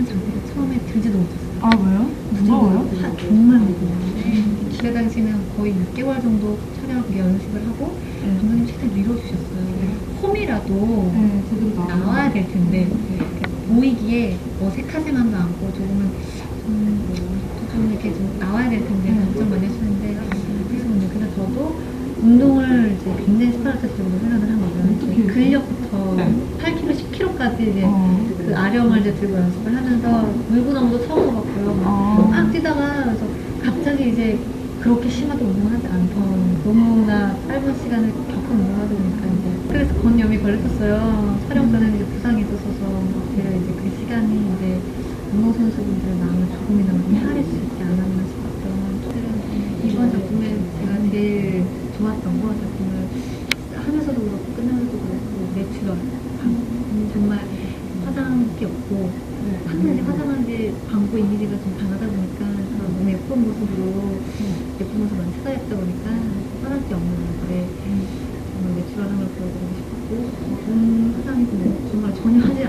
하는 장비가 처음에 들지도 못했어요. 아 왜요? 무서워요? 하- 정말 무서워요. 그때 당시는 거의 6개월 정도 촬영 연습을 하고 네. 감독님 최대한 밀어주셨어요. 홈이라도 네, 제대로 나와야 될 텐데 보이기에 어색하지만도 않고 조금은 좀, 좀 이렇게 좀 나와야 될 텐데 걱정 많이 하시는데 그래서 오늘 그래서 저도 운동을 이제 굉장히 스파르타식으로 훈련을 한 거죠. 이제 근력 부터 네. 8kg, 10kg까지 이제 어. 그 아령을 이제 들고 연습을 하면서 물구나무도 처음 해봤고요. 막 아. 막 뛰다가 그래서 갑자기 이제 그렇게 심하게 운동하지 않던 너무나 짧은 시간을 겪은 운동하다 보니까 이제 그래서 건염이 걸렸었어요. 촬영 전에는 이제 부상이 있었어서 제가 이제 그 시간이 이제 운동 선수분들의 마음을 조금이나마 헤아릴 수 있지 않았나 싶었던 이번 작품에 제가 제일 좋았던 거 작품을 하면서도 그렇고 끝나면서도 그렇고 내추 정말 화장할 게 없고 항상 게 광고 이미지가 좀 강하다 보니까 저 너무 예쁜 모습으로 예쁜 모습만 찾아냈다 보니까 화장할 게 없는 얼굴에 정말 내추럴함을 보여드리고 싶었고 음, 화장이 정말 전혀 하지